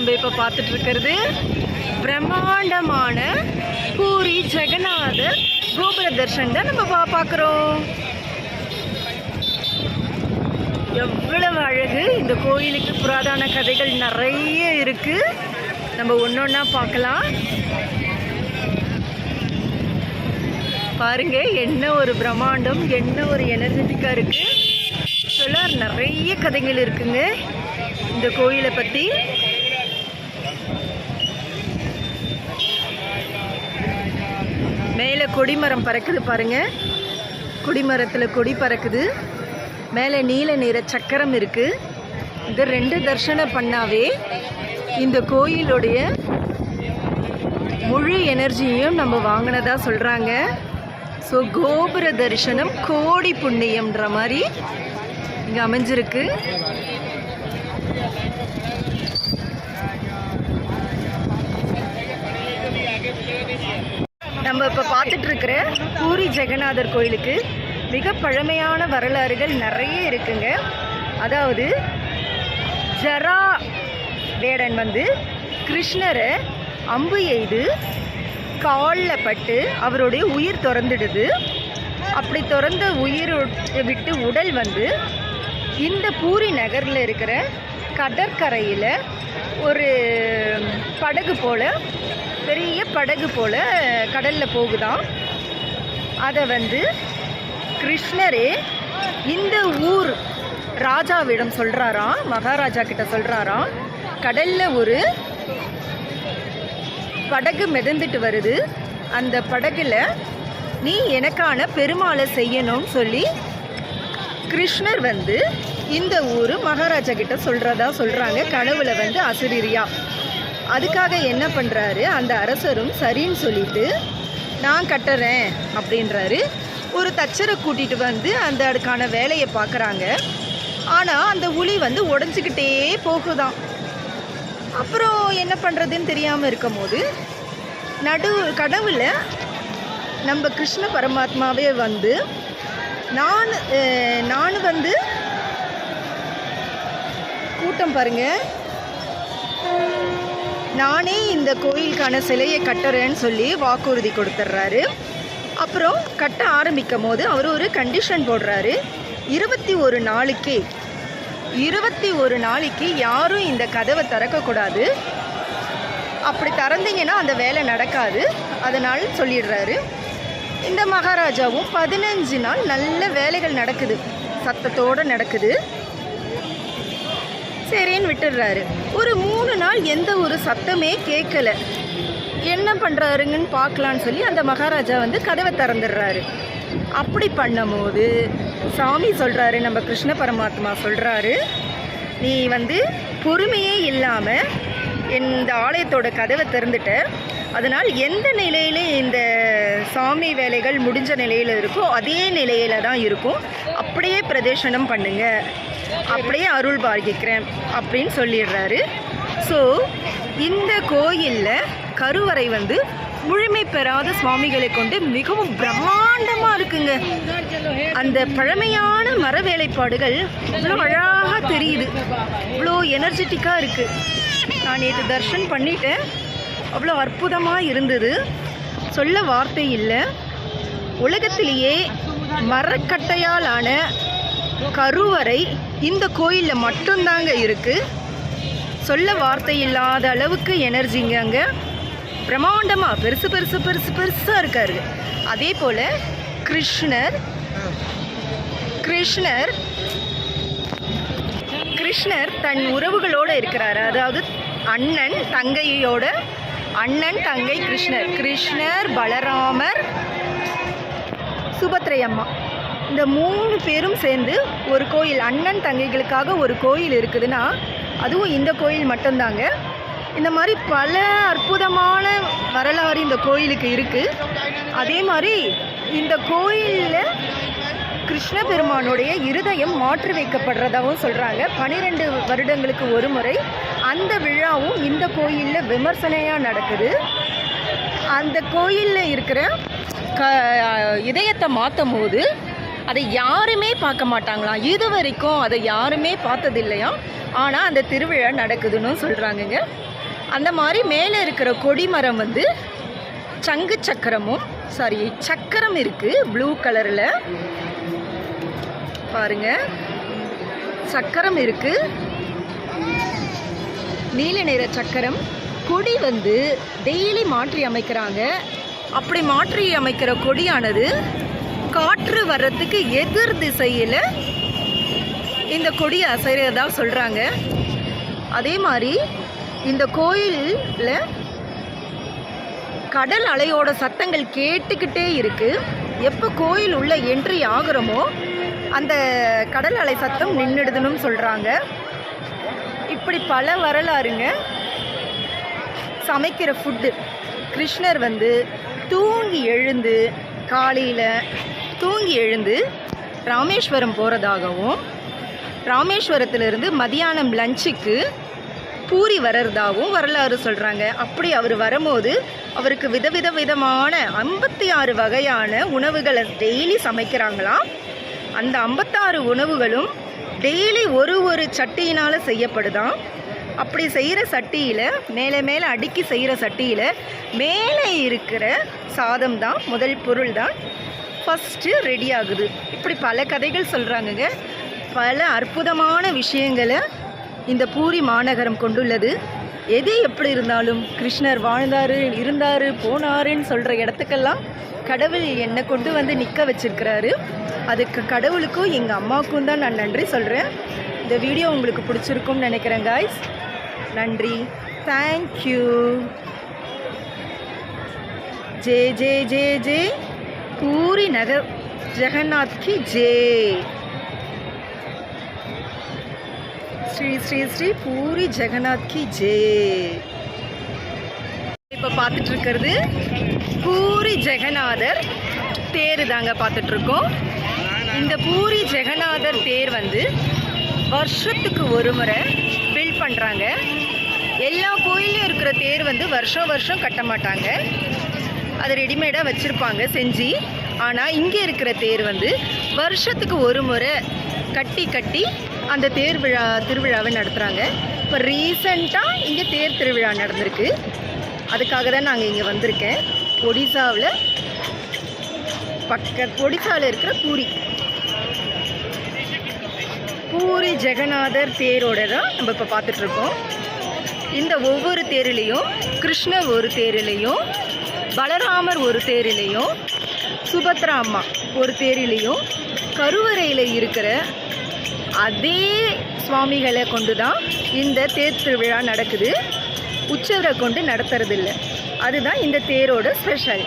நம்ம இப்போ பார்த்துட்டு இருக்கிறது பிரம்மாண்டமான பூரி ஜெகநாதர் கோபுர தர்ஷன் தான் நம்ம பா பார்க்குறோம். எவ்வளவு அழகு. இந்த கோயிலுக்கு புராதன கதைகள் நிறைய இருக்கு. நம்ம ஒன்றொன்னா பார்க்கலாம். பாருங்க என்ன ஒரு பிரம்மாண்டம் என்ன ஒரு எனர்ஜெட்டிக்காக இருக்கு. சொல்ல நிறைய கதைகள் இருக்குங்க. இந்த கோயிலை பற்றி மேலே கொடிமரம் பறக்குது பாருங்க. கொடிமரத்தில் கொடி பறக்குது. மேலே நீல நிற சக்கரம் இருக்கு. இந்த ரெண்டு தர்ஷனம் பண்ணாவே இந்த கோயிலுடைய முழு எனர்ஜியையும் நம்ம வாங்கினதா சொல்கிறாங்க ஸோ கோபுர தரிசனம் கோடி புண்ணியம்ன்ற மாதிரி இங்கே அமைஞ்சிருக்கு. இப்போ பார்த்துட்டு இருக்கிற பூரி ஜெகநாதர் கோயிலுக்கு மிக பழமையான வரலாறுகள் நிறைய இருக்குங்க. அதாவது ஜரா வேடன் வந்து கிருஷ்ணரை அம்பு எய்து காலில் பட்டு அவருடைய உயிர் திறந்துடுது. அப்படி திறந்த உயிர் விட்டு உடல் வந்து இந்த பூரி நகரில் இருக்கிற கடற்கரையில் ஒரு படகு போல் பெரிய படகு போல் கடலில் போகுதான் அதை வந்து கிருஷ்ணரே இந்த ஊர் ராஜாவிடம் சொல்கிறாராம் மகாராஜா கிட்ட சொல்கிறாராம் கடலில் ஒரு படகு மிதந்துட்டு வருது. அந்த படகுல நீ எனக்கான பெருமாளை செய்யணும்னு சொல்லி கிருஷ்ணர் வந்து இந்த ஊர் மகாராஜா கிட்ட சொல்கிறதா சொல்கிறாங்க கனவுல வந்து அசிரியா அதுக்காக என்ன பண்ணுறாரு அந்த அரசரும் சரின்னு சொல்லிட்டு நான் கட்டுறேன் அப்படின்றாரு. ஒரு தச்சரை கூட்டிகிட்டு வந்து அந்த அதுக்கான வேலையை பார்க்குறாங்க. ஆனால் அந்த உளி வந்து உடஞ்சிக்கிட்டே போகுதாம் அப்புறம் என்ன பண்ணுறதுன்னு தெரியாமல் இருக்கும் போது நடு கடவுள நம்ம கிருஷ்ண பரமாத்மாவே வந்து நான் நான் வந்து கூட்டம் பாருங்க. நானே இந்த கோயிலுக்கான சிலையை கட்டுறேன்னு சொல்லி வாக்குறுதி கொடுத்துட்றாரு அப்புறம் கட்ட ஆரம்பிக்கும் போது அவர் ஒரு கண்டிஷன் போடுறாரு. இருபத்தி ஒரு நாளைக்கு இருபத்தி ஒரு நாளைக்கு யாரும் இந்த கதவை திறக்கக்கூடாது. அப்படி திறந்தீங்கன்னா அந்த வேலை நடக்காது. அதனால் சொல்லிடுறாரு. இந்த மகாராஜாவும் பதினஞ்சு நாள் நல்ல வேலைகள் நடக்குது. சத்தத்தோடு நடக்குது. சரின்னு விட்டுடுறாரு. ஒரு மூணு நாள் எந்த ஒரு சத்தமே கேட்கல. என்ன பண்ணுறாருங்கன்னு பார்க்கலான்னு சொல்லி அந்த மகாராஜா வந்து கதவை திறந்துடுறாரு. அப்படி பண்ணும்போது சாமி சொல்கிறாரு நம்ம கிருஷ்ண பரமாத்மா சொல்கிறாரு நீ வந்து பொறுமையே இல்லாமல் இந்த ஆலயத்தோட கதவை திறந்துட்ட. அதனால் எந்த நிலையிலே இந்த சாமி வேலைகள் முடிஞ்ச நிலையில் இருக்கோ அதே நிலையில தான் இருக்கும். அப்படியே பிரதேசனம் பண்ணுங்க. அப்படியே அருள் பாகிக்கிறேன் அப்படின்னு சொல்லிடுறாரு. ஸோ இந்த கோயிலில் கருவறை வந்து முழுமை பெறாத சுவாமிகளை கொண்டு மிகவும் பிரம்மாண்டமாக இருக்குங்க. அந்த பழமையான மர வேலைப்பாடுகள் இவ்வளோ அழகாக தெரியுது. இவ்வளோ எனர்ஜெட்டிக்காக இருக்குது நான் நேற்று தர்ஷன் பண்ணிட்டேன். அவ்வளோ அற்புதமாக இருந்தது. சொல்ல வார்த்தை இல்லை. உலகத்திலேயே மரக்கட்டையால் ஆன கருவறை இந்த கோயிலில் மட்டும்தாங்க இருக்குது சொல்ல வார்த்தை இல்லாத அளவுக்கு எனர்ஜிங்க அங்கே. பிரம்மாண்டமாக பெருசு பெருசு பெருசு பெருசாக இருக்காரு. அதே போல் கிருஷ்ணர் கிருஷ்ணர் கிருஷ்ணர் தன் உறவுகளோடு இருக்கிறாரு. அதாவது அண்ணன் தங்கையோட அண்ணன் தங்கை கிருஷ்ணர். கிருஷ்ணர் பலராமர் சுபத்ரை அம்மா இந்த மூணு பேரும் சேர்ந்து ஒரு கோயில் அண்ணன் தங்கைகளுக்காக ஒரு கோயில் இருக்குதுன்னா அதுவும் இந்த கோயில் மட்டும்தாங்க. இந்த மாதிரி பல அற்புதமான வரலாறு இந்த கோயிலுக்கு இருக்குது அதே மாதிரி இந்த கோயிலில் கிருஷ்ண பெருமானுடைய இருதயம் மாற்றி வைக்கப்படுறதாகவும் சொல்கிறாங்க பன்னிரெண்டு வருடங்களுக்கு ஒரு முறை அந்த விழாவும் இந்த கோயிலில் விமர்சனையாக நடக்குது. அந்த கோயிலில் இருக்கிற க இதயத்தை மாற்றும் போது அதை யாருமே பார்க்க மாட்டாங்களாம் இது வரைக்கும் அதை யாருமே பார்த்ததில்லையாம் ஆனால் அந்த திருவிழா நடக்குதுன்னு சொல்கிறாங்கங்க அந்த மாதிரி மேலே இருக்கிற கொடிமரம் வந்து சங்கு சக்கரமும் சாரி சக்கரம் இருக்குது ப்ளூ கலரில் பாருங்க. சக்கரம் இருக்குது நீல நிற சக்கரம். கொடி வந்து டெய்லி மாற்றி அமைக்கிறாங்க. அப்படி மாற்றி அமைக்கிற கொடியானது காற்று வர்றதுக்கு எதிர் திசையில் இந்த கொடி அசைறதா சொல்கிறாங்க அதே மாதிரி இந்த கோயிலில் கடல் அலையோட சத்தங்கள் கேட்டுக்கிட்டே இருக்குது எப்போ கோயில் உள்ள என்ட்ரி ஆகிறோமோ அந்த கடல் அலை சத்தம் நின்றுடுதுன்னு சொல்கிறாங்க இப்படி பல வரலாறுங்க. சமைக்கிற ஃபுட்டு கிருஷ்ணர் வந்து தூங்கி எழுந்து காலையில் தூங்கி எழுந்து ராமேஸ்வரம் போகிறதாகவும் ராமேஸ்வரத்திலிருந்து மதியானம் லஞ்சுக்கு பூரி வர்றதாகவும் வரலாறு சொல்கிறாங்க அப்படி அவர் வரும்போது அவருக்கு விதவித விதமான ஐம்பத்தி ஆறு வகையான உணவுகளை டெய்லி சமைக்கிறாங்களாம். அந்த ஐம்பத்தாறு உணவுகளும் டெய்லி ஒரு ஒரு சட்டியினால் செய்யப்படுதான். அப்படி செய்கிற சட்டியில் மேலே மேலே அடுக்கி செய்கிற சட்டியில் மேலே இருக்கிற சாதம் தான் முதல் பொருள் தான் ஃபஸ்ட்டு ரெடி ஆகுது. இப்படி பல கதைகள் சொல்கிறாங்கங்க பல அற்புதமான விஷயங்களை இந்த பூரி மாநகரம் கொண்டுள்ளது. எது எப்படி இருந்தாலும் கிருஷ்ணர் வாழ்ந்தாரு இருந்தார் போனாருன்னு சொல்கிற இடத்துக்கெல்லாம் கடவுள் என்னை கொண்டு வந்து நிற்க வச்சிருக்கிறாரு அதுக்கு கடவுளுக்கும் எங்கள் அம்மாவுக்கும் தான் நான் நன்றி சொல்கிறேன் இந்த வீடியோ உங்களுக்கு பிடிச்சிருக்கும்னு நினைக்கிறேன் காய்ஸ் நன்றி. தேங்க்யூ ஜே ஜே ஜே ஜே. பூரி நகர் ஜெகநாத் கி ஜே. ஸ்ரீ ஸ்ரீ ஸ்ரீ பூரி ஜெகநாத் கி ஜே. இப்போ பார்த்துட்டு இருக்கிறது பூரி ஜெகநாதர் தேர் தாங்க பார்த்துட்டு இருக்கோம் இந்த பூரி ஜெகநாதர் தேர் வந்து வருஷத்துக்கு ஒரு முறை பில்ட் பண்ணுறாங்க எல்லா கோயிலையும் இருக்கிற தேர் வந்து வருஷம் வருஷம் கட்ட மாட்டாங்க. அது ரெடிமேடாக வச்சுருப்பாங்க செஞ்சு. ஆனால் இங்கே இருக்கிற தேர் வந்து வருஷத்துக்கு ஒரு முறை கட்டி கட்டி அந்த தேர் விழா திருவிழாவை நடத்துகிறாங்க இப்போ ரீசண்டாக இங்கே தேர் திருவிழா நடந்திருக்கு. அதுக்காக தான் நாங்கள் இங்கே வந்திருக்கேன். ஒடிசாவில் பக்க ஒடிசாவில் இருக்கிற பூரி. பூரி ஜெகநாதர் தேரோட தான் நம்ம இப்போ பார்த்துட்ருக்கோம். இந்த ஒவ்வொரு தேரிலையும் கிருஷ்ணர் ஒரு தேரிலையும் பலராமர் ஒரு தேரிலையும் சுபத்ரா அம்மா ஒரு தேரிலையும் கருவறையில் இருக்கிற அதே சுவாமிகளை கொண்டு தான் இந்த தேர் திருவிழா நடக்குது. உச்சவரை கொண்டு நடத்துறதில்ல. அதுதான் இந்த தேரோட ஸ்பெஷல்